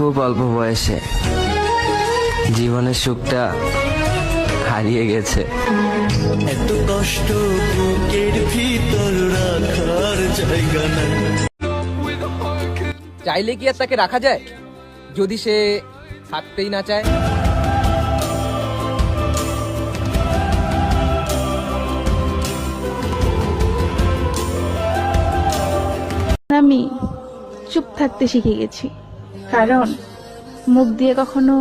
খুব অল্প বয়সে জীবনের সুখটা হারিয়ে গেছে। এত কষ্ট বুকের ভিতর রাখার জায়গা নাই। চাইলে কি আর তাকে রাখা যায়? যদি সে থাকতেই না চায়? আমি চুপ থাকতে শিখে গেছি। কারণ মুখ দিয়ে কখনো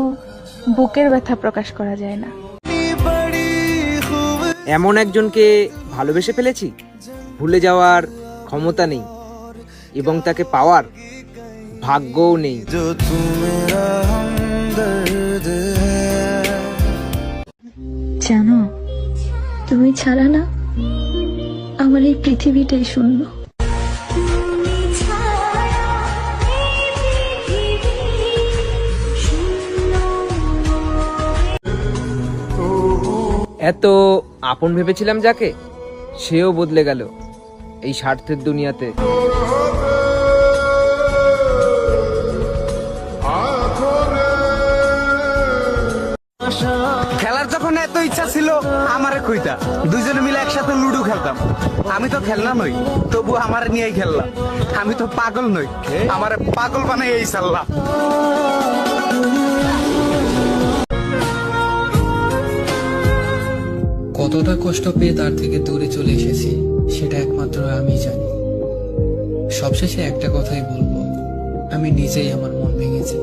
বুকের ব্যথা প্রকাশ করা যায় না। এমন একজনকে ভালোবেসে ফেলেছি ভুলে যাওয়ার ক্ষমতা নেই এবং তাকে পাওয়ার ভাগ্যও নেই। জানো তুমি ছাড়া না আমার এই পৃথিবীটাই শূন্য। এত আপন ভেবেছিলাম যাকে সেও বদলে গেল এই স্বার্থের দুনিয়াতে। খেলার যখন এত ইচ্ছা ছিল আমারে কইতা দুইজনে মিলে একসাথে লুডো খেলতাম। আমি তো খেলনা নই তবু আমার নিয়েই খেললাম। আমি তো পাগল নই আমার পাগল বানাই এই সাল্লাম কতটা কষ্ট পেয়ে তার থেকে দূরে চলে এসেছি, সেটা একমাত্র আমি জানি। সবশেষে একটা কথাই বলব, আমি নিজেই আমার মন ভেঙেছি।